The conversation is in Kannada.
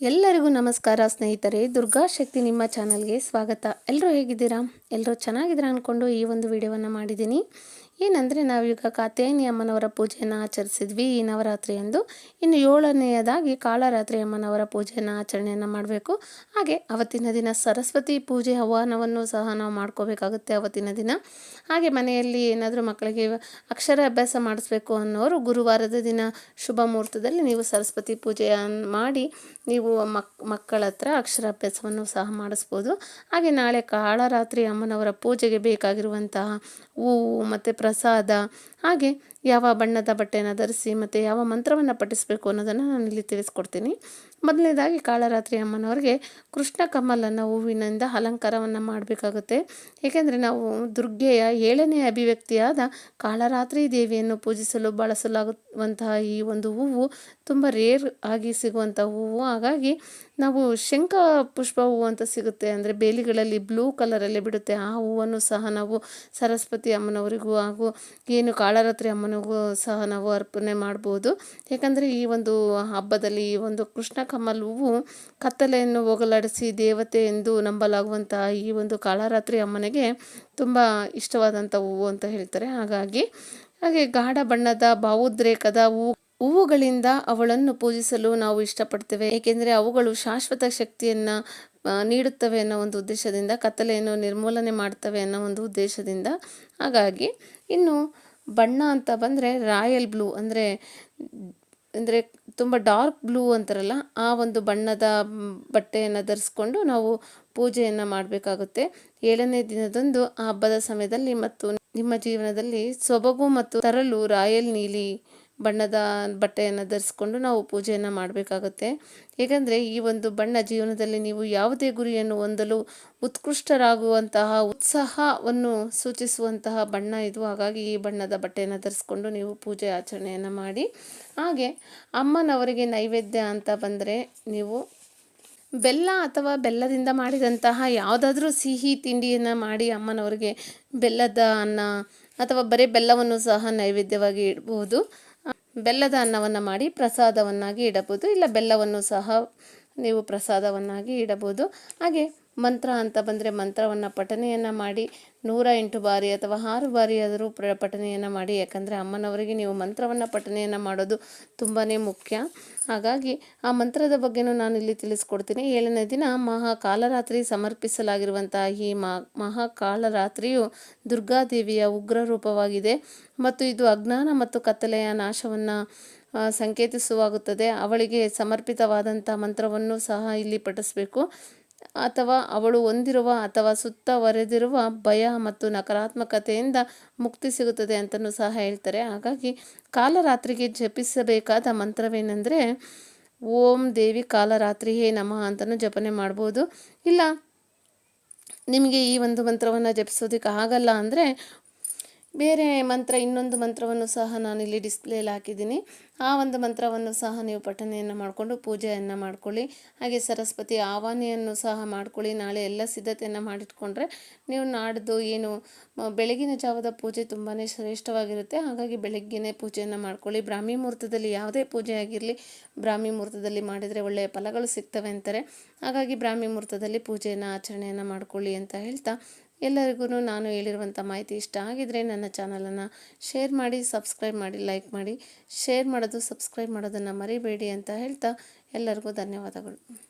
ಎಲ್ಲರಿಗೂ ನಮಸ್ಕಾರ ಸ್ನೇಹಿತರೆ, ದುರ್ಗಾ ಶಕ್ತಿ ನಿಮ್ಮ ಚಾನಲ್ಗೆ ಸ್ವಾಗತ. ಎಲ್ಲರೂ ಹೇಗಿದ್ದೀರಾ? ಎಲ್ಲರೂ ಚೆನ್ನಾಗಿದ್ದೀರಾ ಅಂದ್ಕೊಂಡು ಈ ಒಂದು ವಿಡಿಯೋವನ್ನು ಮಾಡಿದ್ದೀನಿ. ಏನಂದರೆ ನಾವೀಗ ಕಾತ್ಯಾಯನಿ ಅಮ್ಮನವರ ಪೂಜೆಯನ್ನು ಆಚರಿಸಿದ್ವಿ ಈ ನವರಾತ್ರಿಯಂದು ಇನ್ನು ಏಳನೆಯದಾಗಿ ಕಾಳರಾತ್ರಿ ಅಮ್ಮನವರ ಪೂಜೆಯನ್ನು ಆಚರಣೆಯನ್ನು ಮಾಡಬೇಕು. ಹಾಗೆ ಅವತ್ತಿನ ದಿನ ಸರಸ್ವತಿ ಪೂಜೆ ಆಹ್ವಾನವನ್ನು ಸಹ ನಾವು ಮಾಡ್ಕೋಬೇಕಾಗುತ್ತೆ ಅವತ್ತಿನ ದಿನ. ಹಾಗೆ ಮನೆಯಲ್ಲಿ ಏನಾದರೂ ಮಕ್ಕಳಿಗೆ ಅಕ್ಷರ ಅಭ್ಯಾಸ ಮಾಡಿಸ್ಬೇಕು ಅನ್ನೋರು ಗುರುವಾರದ ದಿನ ಶುಭ ಮುಹೂರ್ತದಲ್ಲಿ ನೀವು ಸರಸ್ವತಿ ಪೂಜೆಯನ್ನು ಮಾಡಿ ನೀವು ಮಕ್, ಮಕ್ಕಳ ಹತ್ರ ಅಕ್ಷರಾಭ್ಯಾಸವನ್ನು ಸಹ ಮಾಡಿಸ್ಬೋದು. ಹಾಗೆ ನಾಳೆ ಕಾಳರಾತ್ರಿ ಅಮ್ಮನವರ ಪೂಜೆಗೆ ಬೇಕಾಗಿರುವಂತಹ ಹೂವು ಮತ್ತು ಪ್ರಸಾದ. ಹಾಗೆ ಯಾವ ಬಣ್ಣದ ಬಟ್ಟೆಯನ್ನು ಧರಿಸಿ ಮತ್ತು ಯಾವ ಮಂತ್ರವನ್ನು ಪಠಿಸಬೇಕು ಅನ್ನೋದನ್ನು ನಾನು ಇಲ್ಲಿ ತಿಳಿಸ್ಕೊಡ್ತೀನಿ. ಮೊದಲನೇದಾಗಿ ಕಾಳರಾತ್ರಿ ಅಮ್ಮನವರಿಗೆ ಕೃಷ್ಣ ಕಮಲನ್ನು ಹೂವಿನಿಂದ ಅಲಂಕಾರವನ್ನು ಮಾಡಬೇಕಾಗುತ್ತೆ. ಏಕೆಂದರೆ ನಾವು ದುರ್ಗೆಯ ಏಳನೇ ಅಭಿವ್ಯಕ್ತಿಯಾದ ಕಾಳರಾತ್ರಿ ದೇವಿಯನ್ನು ಪೂಜಿಸಲು ಬಳಸಲಾಗುವಂತಹ ಈ ಒಂದು ಹೂವು ತುಂಬ ರೇರ್ ಆಗಿ ಸಿಗುವಂಥ ಹೂವು. ಹಾಗಾಗಿ ನಾವು ಶಂಖ ಪುಷ್ಪ ಹೂವು ಅಂತ ಸಿಗುತ್ತೆ. ಅಂದರೆ ಬೇಲಿಗಳಲ್ಲಿ ಬ್ಲೂ ಕಲರಲ್ಲಿ ಬಿಡುತ್ತೆ. ಆ ಹೂವನ್ನು ಸಹ ನಾವು ಸರಸ್ವತಿ ಅಮ್ಮನವರಿಗೂ ಹಾಗೂ ಏನು ಕಾಳರಾತ್ರಿ ಅಮ್ಮನಿಗೂ ಸಹ ನಾವು ಅರ್ಪಣೆ ಮಾಡ್ಬೋದು. ಯಾಕಂದರೆ ಈ ಒಂದು ಹಬ್ಬದಲ್ಲಿ ಈ ಒಂದು ಕೃಷ್ಣ ಕಮಲ್ ಹೂವು ಕತ್ತಲೆಯನ್ನು ಹೋಗಲಾಡಿಸಿ ದೇವತೆ ಎಂದು ನಂಬಲಾಗುವಂತಹ ಈ ಒಂದು ಕಾಳರಾತ್ರಿ ಅಮ್ಮನಿಗೆ ತುಂಬ ಇಷ್ಟವಾದಂಥ ಹೂವು ಅಂತ ಹೇಳ್ತಾರೆ. ಹಾಗಾಗಿ ಹಾಗೆ ಗಾಢ ಬಣ್ಣದ ಭಾವೋದ್ರೇಕದ ಹೂವು ಹೂವುಗಳಿಂದ ಅವಳನ್ನು ಪೂಜಿಸಲು ನಾವು ಇಷ್ಟಪಡ್ತೇವೆ. ಏಕೆಂದರೆ ಅವುಗಳು ಶಾಶ್ವತ ಶಕ್ತಿಯನ್ನು ನೀಡುತ್ತವೆ ಅನ್ನೋ ಒಂದು ಉದ್ದೇಶದಿಂದ, ಕತ್ತಲೆಯನ್ನು ನಿರ್ಮೂಲನೆ ಮಾಡ್ತವೆ ಅನ್ನೋ ಒಂದು ಉದ್ದೇಶದಿಂದ. ಹಾಗಾಗಿ ಇನ್ನು ಬಣ್ಣ ಅಂತ ಬಂದರೆ ರಾಯಲ್ ಬ್ಲೂ ಅಂದರೆ ಅಂದರೆ ತುಂಬ ಡಾರ್ಕ್ ಬ್ಲೂ ಅಂತಾರಲ್ಲ, ಆ ಒಂದು ಬಣ್ಣದ ಬಟ್ಟೆಯನ್ನು ಧರಿಸ್ಕೊಂಡು ನಾವು ಪೂಜೆಯನ್ನು ಮಾಡಬೇಕಾಗುತ್ತೆ. ಏಳನೇ ದಿನದಂದು ಆ ಹಬ್ಬದ ಸಮಯದಲ್ಲಿ ಮತ್ತು ನಿಮ್ಮ ಜೀವನದಲ್ಲಿ ಸೊಬಗು ಮತ್ತು ತರಲು ರಾಯಲ್ ನೀಲಿ ಬಣ್ಣದ ಬಟ್ಟೆಯನ್ನು ಧರಿಸ್ಕೊಂಡು ನಾವು ಪೂಜೆಯನ್ನು ಮಾಡಬೇಕಾಗುತ್ತೆ. ಏಕೆಂದರೆ ಈ ಒಂದು ಬಣ್ಣ ಜೀವನದಲ್ಲಿ ನೀವು ಯಾವುದೇ ಗುರಿಯನ್ನು ಹೊಂದಲು ಉತ್ಕೃಷ್ಟರಾಗುವಂತಹ ಉತ್ಸಾಹವನ್ನು ಸೂಚಿಸುವಂತಹ ಬಣ್ಣ ಇದು. ಹಾಗಾಗಿ ಈ ಬಣ್ಣದ ಬಟ್ಟೆಯನ್ನು ಧರಿಸ್ಕೊಂಡು ನೀವು ಪೂಜೆ ಆಚರಣೆಯನ್ನು ಮಾಡಿ. ಹಾಗೆ ಅಮ್ಮನವರಿಗೆ ನೈವೇದ್ಯ ಅಂತ ಬಂದರೆ ನೀವು ಬೆಲ್ಲ ಅಥವಾ ಬೆಲ್ಲದಿಂದ ಮಾಡಿದಂತಹ ಯಾವುದಾದ್ರೂ ಸಿಹಿ ತಿಂಡಿಯನ್ನು ಮಾಡಿ ಅಮ್ಮನವರಿಗೆ ಬೆಲ್ಲದ ಅನ್ನ ಅಥವಾ ಬರೀ ಬೆಲ್ಲವನ್ನು ಸಹ ನೈವೇದ್ಯವಾಗಿ ಇಡ್ಬೋದು. ಬೆಲ್ಲದ ಅನ್ನವನ್ನು ಮಾಡಿ ಪ್ರಸಾದವನ್ನಾಗಿ ಇಡಬಹುದು ಇಲ್ಲ ಬೆಲ್ಲವನ್ನು ಸಹ ನೀವು ಪ್ರಸಾದವನ್ನಾಗಿ ಇಡಬಹುದು. ಹಾಗೆ ಮಂತ್ರ ಅಂತ ಬಂದರೆ ಮಂತ್ರವನ್ನು ಪಠನೆಯನ್ನು ಮಾಡಿ ನೂರ ಎಂಟು ಬಾರಿ ಅಥವಾ ಆರು ಬಾರಿ ಆದರೂ ಪ್ರ ಪಠನೆಯನ್ನು ಮಾಡಿ. ಯಾಕಂದರೆ ಅಮ್ಮನವರಿಗೆ ನೀವು ಮಂತ್ರವನ್ನು ಪಠನೆಯನ್ನು ಮಾಡೋದು ತುಂಬಾ ಮುಖ್ಯ. ಹಾಗಾಗಿ ಆ ಮಂತ್ರದ ಬಗ್ಗೆನೂ ನಾನು ಇಲ್ಲಿ ತಿಳಿಸ್ಕೊಡ್ತೀನಿ. ಏಳನೇ ದಿನ ಮಹಾಕಾಲರಾತ್ರಿ ಸಮರ್ಪಿಸಲಾಗಿರುವಂತಹ ಈ ಮಹಾಕಾಲರಾತ್ರಿಯು ದುರ್ಗಾದೇವಿಯ ಉಗ್ರ ರೂಪವಾಗಿದೆ. ಮತ್ತು ಇದು ಅಜ್ಞಾನ ಮತ್ತು ಕತ್ತಲೆಯ ನಾಶವನ್ನು ಸಂಕೇತಿಸುವಾಗುತ್ತದೆ. ಅವಳಿಗೆ ಸಮರ್ಪಿತವಾದಂಥ ಮಂತ್ರವನ್ನು ಸಹ ಇಲ್ಲಿ ಪಠಿಸಬೇಕು. ಅಥವಾ ಅವಳು ಹೊಂದಿರುವ ಅಥವಾ ಸುತ್ತವರೆದಿರುವ ಭಯ ಮತ್ತು ನಕಾರಾತ್ಮಕತೆಯಿಂದ ಮುಕ್ತಿ ಸಿಗುತ್ತದೆ ಅಂತಲೂ ಸಹ ಹೇಳ್ತಾರೆ. ಹಾಗಾಗಿ ಕಾಲರಾತ್ರಿಗೆ ಜಪಿಸಬೇಕಾದ ಮಂತ್ರವೇನೆಂದರೆ, ಓಂ ದೇವಿ ಕಾಲರಾತ್ರಿ ಹೇ ನಮಃ ಅಂತಲೂ ಜಪನೆ ಮಾಡ್ಬೋದು. ಇಲ್ಲ, ನಿಮಗೆ ಈ ಒಂದು ಮಂತ್ರವನ್ನು ಜಪಿಸೋದಕ್ಕೆ ಆಗಲ್ಲ ಅಂದರೆ ಬೇರೆ ಮಂತ್ರ, ಇನ್ನೊಂದು ಮಂತ್ರವನ್ನು ಸಹ ನಾನು ಇಲ್ಲಿ ಡಿಸ್ಪ್ಲೇಲಿ ಹಾಕಿದ್ದೀನಿ. ಆ ಒಂದು ಮಂತ್ರವನ್ನು ಸಹ ನೀವು ಪಠನೆಯನ್ನು ಮಾಡಿಕೊಂಡು ಪೂಜೆಯನ್ನು ಮಾಡ್ಕೊಳ್ಳಿ. ಹಾಗೆ ಸರಸ್ವತಿ ಆವಾನೆಯನ್ನು ಸಹ ಮಾಡ್ಕೊಳ್ಳಿ. ನಾಳೆ ಎಲ್ಲ ಸಿದ್ಧತೆಯನ್ನು ಮಾಡಿಟ್ಕೊಂಡ್ರೆ ನೀವು ನಾಡಿದ್ದು ಏನು ಬೆಳಗಿನ ಜಾವದ ಪೂಜೆ ತುಂಬಾ ಶ್ರೇಷ್ಠವಾಗಿರುತ್ತೆ. ಹಾಗಾಗಿ ಬೆಳಗ್ಗೆನೇ ಪೂಜೆಯನ್ನು ಮಾಡ್ಕೊಳ್ಳಿ. ಬ್ರಾಹ್ಮಿ ಮುಹೂರ್ತದಲ್ಲಿ ಯಾವುದೇ ಪೂಜೆ ಆಗಿರಲಿ ಬ್ರಾಹ್ಮಿ ಮುಹೂರ್ತದಲ್ಲಿ ಮಾಡಿದರೆ ಒಳ್ಳೆಯ ಫಲಗಳು ಸಿಗ್ತವೆ ಅಂತಾರೆ. ಹಾಗಾಗಿ ಬ್ರಾಹ್ಮಿ ಮುಹೂರ್ತದಲ್ಲಿ ಪೂಜೆಯನ್ನು, ಆಚರಣೆಯನ್ನು ಮಾಡ್ಕೊಳ್ಳಿ ಅಂತ ಹೇಳ್ತಾ ಎಲ್ಲರಿಗೂ ನಾನು ಹೇಳಿರುವಂಥ ಮಾಹಿತಿ ಇಷ್ಟ ಆಗಿದ್ದರೆ ನನ್ನ ಚಾನಲನ್ನು ಶೇರ್ ಮಾಡಿ, ಸಬ್ಸ್ಕ್ರೈಬ್ ಮಾಡಿ, ಲೈಕ್ ಮಾಡಿ, ಶೇರ್ ಮಾಡೋದು, ಸಬ್ಸ್ಕ್ರೈಬ್ ಮಾಡೋದನ್ನು ಮರಿಬೇಡಿ ಅಂತ ಹೇಳ್ತಾ ಎಲ್ಲರಿಗೂ ಧನ್ಯವಾದಗಳು.